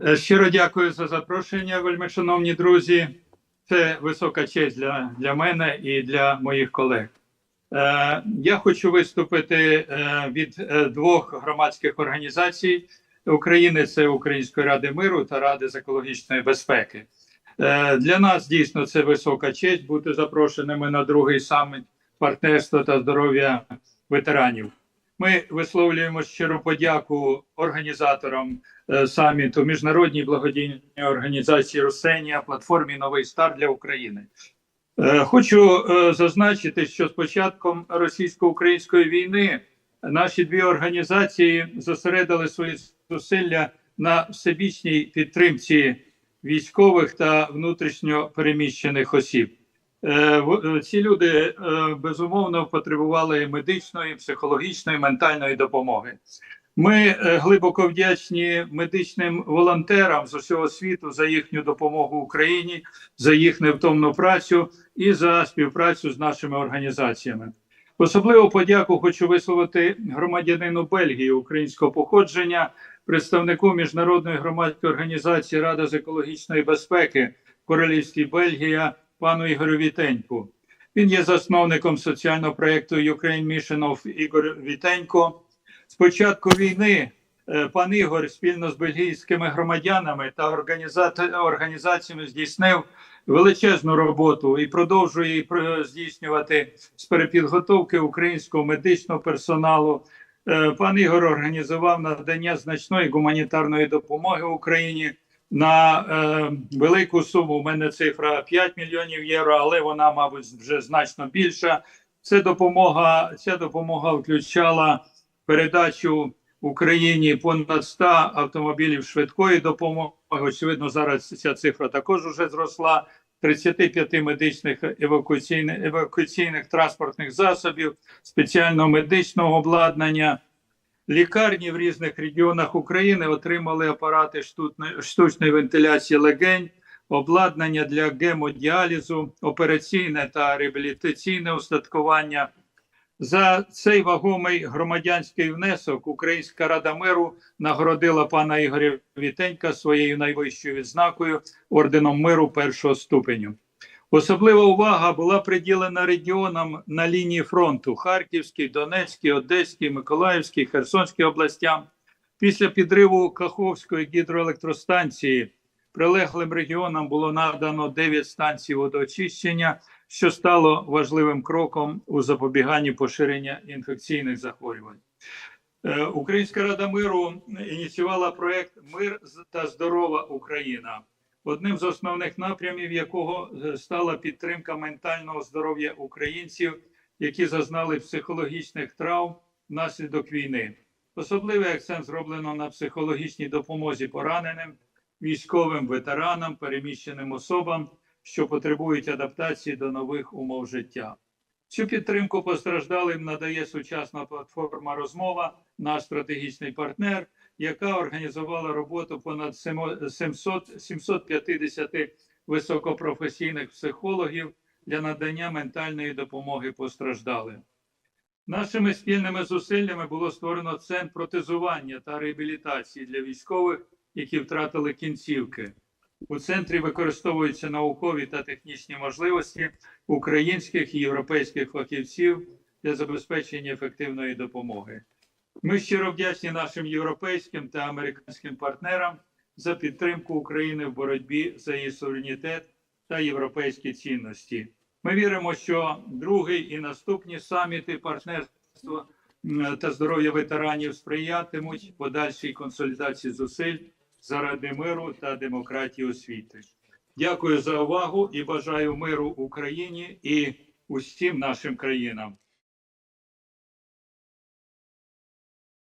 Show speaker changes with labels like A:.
A: Е, Щиро дякую за запрошення, вельми шановні друзі. Це висока честь для, для мене і для моїх колег. Е, я хочу виступити е, від е, двох громадських організацій України: це Української ради миру та Ради з екологічної безпеки. Е, для нас дійсно це висока честь бути запрошеними на другий саміт партнерства та здоров'я ветеранів. Ми висловлюємо щиру подяку організаторам е, саміту міжнародній благодійній організації Росенія, платформі Новий старт для України. Е, Хочу е, зазначити, що з початком російсько-української війни наші дві організації зосередили свої зусилля на всебічній підтримці військових та внутрішньо переміщених осіб. Е, е, Ці люди е, безумовно потребували медичної, психологічної, ментальної допомоги. Ми глибоко вдячні медичним волонтерам з усього світу за їхню допомогу Україні, за їх невтомну працю і за співпрацю з нашими організаціями. Особливу подяку хочу висловити громадянину Бельгії українського походження, представнику міжнародної громадської організації Рада з екологічної безпеки в Королівстві Бельгія пану Ігорю Вітеньку. Він є засновником соціального проєкту Ukraine Mission of Ігор Вітенько. З початку війни е, пан Ігор спільно з бельгійськими громадянами та організаціями здійснив величезну роботу і продовжує про- здійснювати з перепідготовки українського медичного персоналу. Е, Пан Ігор організував надання значної гуманітарної допомоги Україні на е, велику суму. У мене цифра 5 мільйонів євро, але вона, мабуть, вже значно більша. Це допомога, ця допомога включала передачу Україні понад 100 автомобілів швидкої допомоги. Очевидно, зараз ця цифра також вже зросла. 35 медичних евакуаційних, евакуаційних транспортних засобів, спеціального медичного обладнання. Лікарні в різних регіонах України отримали апарати штучної вентиляції легень, обладнання для гемодіалізу, операційне та реабілітаційне устаткування. За цей вагомий громадянський внесок Українська рада миру нагородила пана Ігоря Вітенька своєю найвищою відзнакою орденом миру першого ступеню. Особлива увага була приділена регіонам на лінії фронту Харківській, Донецькій, Одеській, Миколаївській, Херсонській областям. Після підриву Каховської гідроелектростанції прилеглим регіонам було надано 9 станцій водоочищення, що стало важливим кроком у запобіганні поширення інфекційних захворювань. Е, Українська рада миру ініціювала проект Мир та здорова Україна, одним з основних напрямів якого е, стала підтримка ментального здоров'я українців, які зазнали психологічних травм внаслідок війни. Особливий акцент зроблено на психологічній допомозі пораненим, військовим ветеранам, переміщеним особам, що потребують адаптації до нових умов життя. Цю підтримку постраждалим надає сучасна платформа розмова, наш стратегічний партнер, яка організувала роботу понад семо- 700, 750 високопрофесійних психологів для надання ментальної допомоги постраждалим. Нашими спільними зусиллями було створено центр протезування та реабілітації для військових, які втратили кінцівки. У центрі використовуються наукові та технічні можливості українських і європейських фахівців для забезпечення ефективної допомоги. Ми щиро вдячні нашим європейським та американським партнерам за підтримку України в боротьбі за її суверенітет та європейські цінності. Ми віримо, що другий і наступні саміти партнерства та здоров'я ветеранів сприятимуть подальшій консолідації зусиль заради миру та демократії у світі. Дякую за увагу і бажаю миру Україні і усім нашим країнам.